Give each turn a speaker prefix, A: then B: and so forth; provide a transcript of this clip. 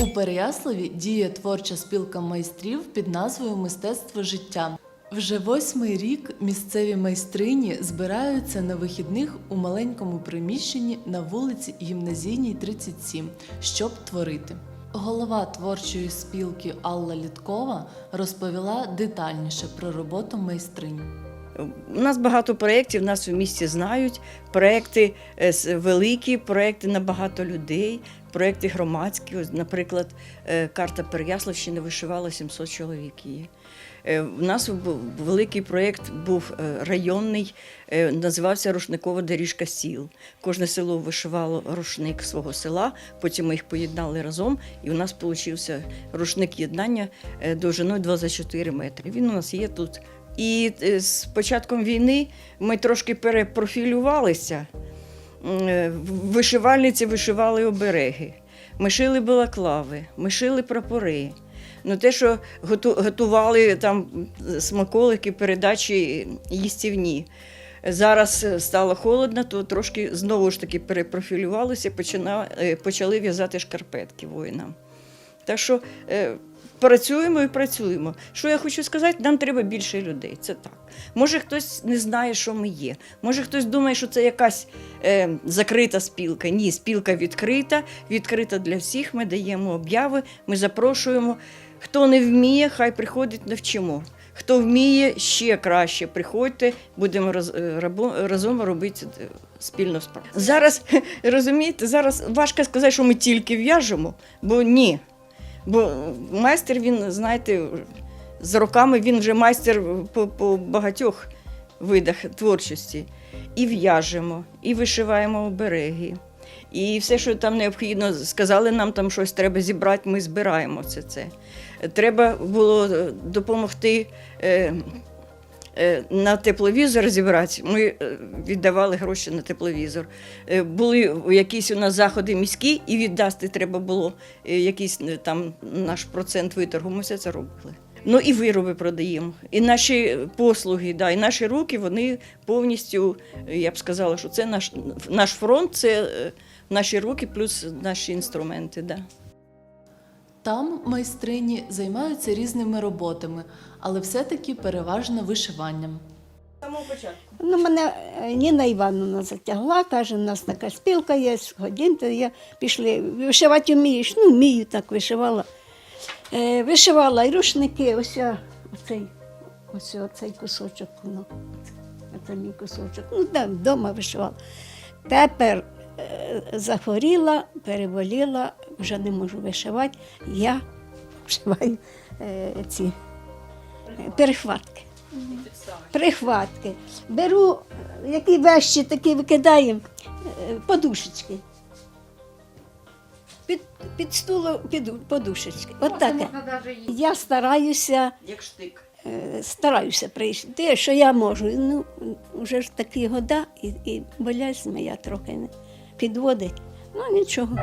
A: У Переяславі діє творча спілка майстрів під назвою Мистецтво життя. Вже восьмий рік місцеві майстрині збираються на вихідних у маленькому приміщенні на вулиці Гімназійній 37, щоб творити. Голова творчої спілки Алла Літкова розповіла детальніше про роботу майстрині.
B: У нас багато проєктів, нас в місті знають. Проєкти е, великі, проєкти на багато людей, проєкти громадські. Наприклад, е, карта Переяславщини вишивала 700 чоловік її. Е, У нас був великий проєкт був е, районний, е, називався Рушникова доріжка сіл. Кожне село вишивало рушник свого села, потім ми їх поєднали разом, і у нас получився рушник єднання е, довжиною 24 метри. Він у нас є тут. І е, з початком війни ми трошки перепрофілювалися. Е, Вишивальниці вишивали обереги, ми шили балаклави, ми шили прапори. Ну, те, що готували там смаколики, передачі їстівні. Зараз е, стало холодно, то трошки знову ж таки перепрофілювалися, почали в'язати шкарпетки воїнам. Так що працюємо і працюємо. Що я хочу сказати, нам треба більше людей. Це так. Може, хтось не знає, що ми є. Може, хтось думає, що це якась е, закрита спілка. Ні, спілка відкрита, відкрита для всіх. Ми даємо обяви, ми запрошуємо. Хто не вміє, хай приходить, навчимо. Хто вміє, ще краще приходьте, будемо роз, е, разом робити е, спільну справу. Зараз розумієте, зараз важко сказати, що ми тільки в'яжемо, бо ні. Бо майстер, він, знаєте, з роками він вже майстер по, по багатьох видах творчості. І в'яжемо, і вишиваємо обереги. І все, що там необхідно, сказали нам там щось треба зібрати, ми збираємо це. це. Треба було е, допомогти е, на тепловізор зібрати. Ми е, віддавали гроші на тепловізор. Е, Були якісь у нас заходи міські, і віддасти треба було е, якийсь е, там наш процент виторгу. Ми все це робили. Ну і вироби продаємо. І наші послуги, да, і наші руки, вони повністю, е, я б сказала, що це наш, наш фронт, це е, наші руки плюс наші інструменти. Да.
A: Там майстрині займаються різними роботами, але все-таки переважно вишиванням.
B: Самого початку.
C: Ну, мене е, Ніна Івановна затягла, каже, у нас така спілка є, годинте, я пішли. Вишивати вмієш? Ну, вмію так вишивала. Е, вишивала і рушники, ось я, оцей, ось оцей кусочок. Ну, це мій кусочок. Ну, да, вдома вишивала. Тепер захворіла, переболіла, вже не можу вишивати. Я вишиваю е, ці е, перехватки. Прихватки. Беру, е, які вещі такі викидаємо, е, подушечки. Під, під стулом піду, подушечки. От таке. Я стараюся,
B: Як штик.
C: е, стараюся прийти, що я можу. Ну, вже ж такі года, і, і болять моя трохи не підводить. Ну нічого.